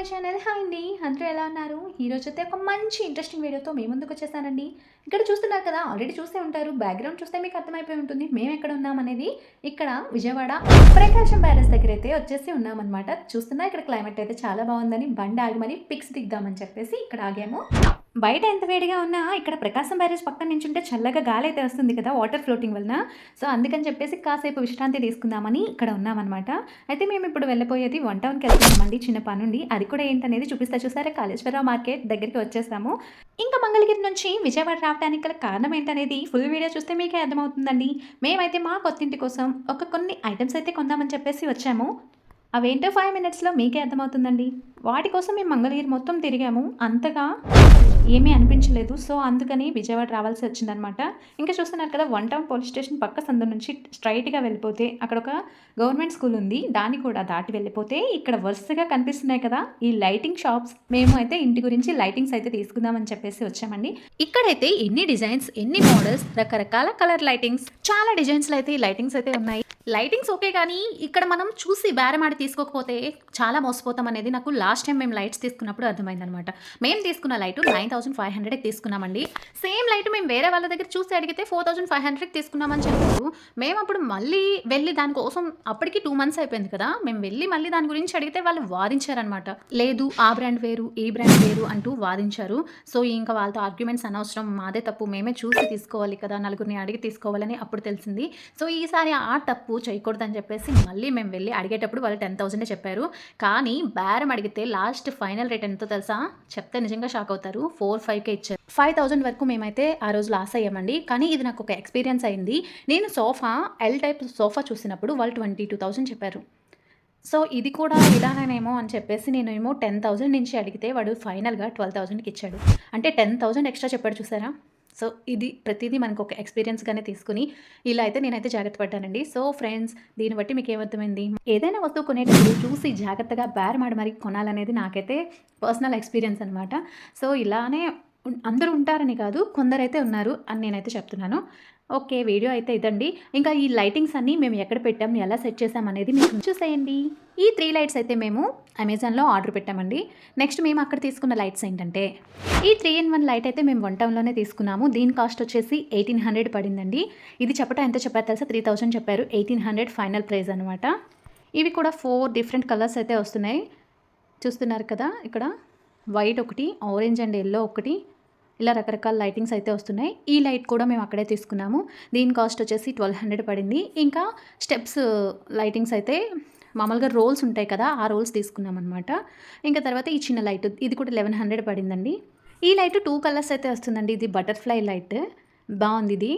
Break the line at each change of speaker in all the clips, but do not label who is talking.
My channel. Hi అండి. అందరూ ఎలా ఉన్నారు? ఈరోజు అయితే ఒక మంచి ఇంట్రెస్టింగ్ వీడియోతో మీ ముందుకు వచ్చేసానండి. ఇక్కడ చూస్తున్నారు కదా ఆల్రెడీ చూస్తే ఉంటారు. బ్యాక్గ్రౌండ్ చూస్తే మీకు అర్థమైపోయి ఉంటుంది. మేము ఎక్కడ ఉన్నాం అనేది ఇక్కడ విజయవాడ ప్రకాశం బ్యారేజ్ దగ్గర అయితే వచ్చేసి ఉన్నామన్నమాట. చూస్తున్నా ఇక్కడ క్లైమేట్ అయితే చాలా బాగుందని బండి ఆగి మరి పిక్స్ దిగ్దామని చెప్పేసి ఇక్కడ ఆగాము. బయట ఎంత వేడిగా ఉన్నా ఇక్కడ ప్రకాశం బ్యారేజ్ పక్కన నించుంటే చల్లగా గాలి అయితే వస్తుంది కదా వాటర్ ఫ్లోటింగ్ వలన. సో అందుకని చెప్పేసి కాసేపు విశ్రాంతి తీసుకుందామని ఇక్కడ ఉన్నామన్నమాట. అయితే మేము ఇప్పుడు వెళ్ళిపోయేది వన్ టౌన్కి వెళ్తున్నామండి చిన్న పనుండి అది కూడా ఏంటనేది చూపిస్తా చూసారా? కాళేశ్వరరావు మార్కెట్ దగ్గరికి వచ్చేసాము. ఇంకా మంగళగిరి నుంచి విజయవాడ రావడానికి గల కారణం ఏంటనేది ఫుల్ వీడియో చూస్తే మీకే అర్థమవుతుందండి. మేమైతే మా కొత్తింటి కోసం ఒక కొన్ని ఐటమ్స్ అయితే కొందామని చెప్పేసి వచ్చాము. అవేంటో ఫైవ్ మినిట్స్లో మీకే అర్థమవుతుందండి. వాటి కోసం మేము మంగళగిరి మొత్తం తిరిగాము. అంతగా ఏమీ అనిపించలేదు. సో అందుకని విజయవాడ రావాల్సి వచ్చిందనమాట ఇంకా చూస్తున్నారు కదా వన్ టౌన్ పోలీస్ స్టేషన్ పక్క సందు నుంచి స్ట్రైట్గా వెళ్ళిపోతే అక్కడ ఒక గవర్నమెంట్ స్కూల్ ఉంది. దాన్ని కూడా దాటి వెళ్ళిపోతే ఇక్కడ వరుసగా కనిపిస్తున్నాయి కదా ఈ లైటింగ్ షాప్స్. మేము అయితే ఇంటి గురించి లైటింగ్స్ అయితే తీసుకుందామని చెప్పేసి వచ్చామండి. ఇక్కడైతే ఎన్ని డిజైన్స్ ఎన్ని మోడల్స్ రకరకాల కలర్ లైటింగ్స్ చాలా డిజైన్స్లో అయితే ఈ లైటింగ్స్ అయితే ఉన్నాయి. లైటింగ్స్ ఓకే కానీ ఇక్కడ మనం చూసి బేరమాడి తీసుకోకపోతే చాలా మోసపోతాం అనేది నాకు లాస్ట్ టైం మేము లైట్స్ తీసుకున్నప్పుడు అర్థమైందనమాట. మేము తీసుకున్న లైట్ నైన్ థౌసండ్ ఫైవ్ హండ్రెడ్కి తీసుకున్నామండి. సేమ్ లైట్ మేము వేరే వాళ్ళ దగ్గర చూసి అడిగితే ఫోర్ థౌసండ్ ఫైవ్ హండ్రెడ్కి తీసుకున్నామని చెప్పారు. మేము అప్పుడు మళ్ళీ వెళ్ళి దానికోసం అప్పటికి టూ మంత్స్ అయిపోయింది కదా మేము వెళ్ళి మళ్ళీ దాని గురించి అడిగితే వాళ్ళు వాదించారనమాట. లేదు ఆ బ్రాండ్ వేరు ఈ బ్రాండ్ వేరు అంటూ వాదించారు. సో ఇంకా వాళ్ళతో ఆర్గ్యుమెంట్స్ అనవసరం మాదే తప్పు మేమే చూసి తీసుకోవాలి కదా నలుగురిని అడిగి తీసుకోవాలని అప్పుడు తెలిసింది. సో ఈసారి ఆ తప్పు చేయకూడదని చెప్పేసి మళ్ళీ మేము వెళ్ళి అడిగేటప్పుడు వాళ్ళు టెన్ థౌసండే చెప్పారు. కానీ బేరం అడిగితే లాస్ట్ ఫైనల్ రేట్ ఎంతో తెలుసా? చెప్తే నిజంగా షాక్ అవుతారు. ఫోర్ ఫైవ్కే ఇచ్చారు. ఫైవ్ థౌసండ్ వరకు మేమైతే ఆ రోజు లాస్ అయ్యామండి. కానీ ఇది నాకు ఒక ఎక్స్పీరియన్స్ అయింది. నేను సోఫా ఎల్ టైప్ సోఫా చూసినప్పుడు వాళ్ళు ట్వంటీ టూ థౌసండ్ చెప్పారు. సో ఇది కూడా ఇలానేమో అని చెప్పేసి నేను ఏమో టెన్ థౌసండ్ నుంచి అడిగితే వాడు ఫైనల్గా ట్వెల్వ్ థౌసండ్కి ఇచ్చాడు. అంటే టెన్ థౌసండ్ ఎక్స్ట్రా చెప్పాడు చూసారా? సో ఇది ప్రతిదీ మనకు ఒక ఎక్స్పీరియన్స్గానే తీసుకుని ఇలా అయితే నేనైతే జాగ్రత్త పడ్డానండి. సో ఫ్రెండ్స్ దీన్ని బట్టి మీకు ఏమర్థమైంది? ఏదైనా వస్తువు కొనేటప్పుడు చూసి జాగ్రత్తగా బేరమాడి మరి కొనాలనేది నాకైతే పర్సనల్ ఎక్స్పీరియన్స్ అనమాట సో ఇలానే అందరూ ఉంటారని కాదు కొందరైతే ఉన్నారు అని నేనైతే చెప్తున్నాను. ఓకే వీడియో అయితే ఇదండి. ఇంకా ఈ లైటింగ్స్ అన్నీ మేము ఎక్కడ పెట్టాం ఎలా సెట్ చేసాం అనేది మీకు చూసేయండి. ఈ త్రీ లైట్స్ అయితే మేము అమెజాన్లో ఆర్డర్ పెట్టామండి. నెక్స్ట్ మేము అక్కడ తీసుకున్న లైట్స్ ఏంటంటే ఈ త్రీ ఇన్ వన్ లైట్ అయితే మేము వన్ టౌన్లోనే తీసుకున్నాము. దీని కాస్ట్ వచ్చేసి ఎయిటీన్ హండ్రెడ్ పడిందండి. ఇది చెప్పటం ఎంత చెప్పారు తెలుసా? త్రీ థౌసండ్ చెప్పారు. ఎయిటీన్ హండ్రెడ్ ఫైనల్ ప్రైస్ అనమాట ఇవి కూడా ఫోర్ డిఫరెంట్ కలర్స్ అయితే వస్తున్నాయి. చూస్తున్నారు కదా ఇక్కడ? వైట్ ఒకటి ఆరెంజ్ అండ్ ఎల్లో ఒకటి. ఇలా రకరకాల లైటింగ్స్ అయితే వస్తున్నాయి. ఈ లైట్ కూడా మేము అక్కడే తీసుకున్నాము. దీని కాస్ట్ వచ్చేసి ట్వెల్వ్ హండ్రెడ్ పడింది. ఇంకా స్టెప్స్ లైటింగ్స్ uh, అయితే మామూలుగా రోల్స్ ఉంటాయి కదా ఆ రోల్స్ తీసుకున్నాం అనమాట ఇంకా తర్వాత ఈ చిన్న లైట్ ఇది కూడా లెవెన్ హండ్రెడ్ పడిందండి. ఈ లైట్ టూ కలర్స్ అయితే వస్తుందండి. ఇది బటర్ఫ్లై లైట్ బాగుంది ఇది.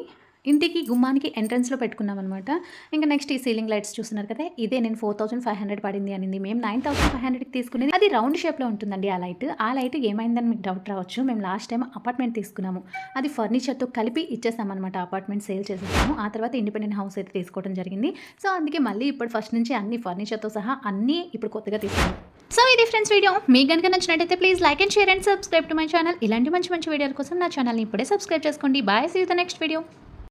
ఇంటికి గుమ్మానికి ఎంట్రన్స్లో పెట్టుకున్నాం అనమాట ఇంకా నెక్స్ట్ ఈ సీలింగ్ లైట్స్ చూస్తున్నారు కదా ఇదే నేను ఫోర్ థౌసండ్ ఫైవ్ హండ్రెడ్ పడింది అనింది. మేము నైన్ థౌసండ్ ఫైవ్ హండ్రెడ్కి తీసుకునేది అది రౌండ్ షేప్లో ఉంటుందండి ఆ లైట్. ఆ లైట్ ఏమైందని మీకు డౌట్ రావచ్చు. మేము లాస్ట్ టైం అపార్ట్మెంట్ తీసుకున్నాము. అది ఫర్నిచర్తో కలిపి ఇచ్చేసామన్నమాట అపార్ట్మెంట్ సేల్ చేసేసాము. ఆ తర్వాత ఇండిపెండెంట్ హౌస్ అయితే తీసుకోవడం జరిగింది. సో అందుకే మళ్ళీ ఇప్పుడు ఫస్ట్ నుంచి అన్ని ఫర్నిచర్తో సహా అన్నీ ఇప్పుడు కొత్తగా తీసుకున్నాము సో ఇది ఫ్రెండ్స్ వీడియో. మీకు కనుక నచ్చినట్టయితే please like and share and subscribe to my channel. ఇలాంటి మంచి మంచి వీడియోల కోసం నా ఛానల్ని ఇప్పుడే సబ్స్క్రైబ్ చేసుకోండి. Bye see the next video.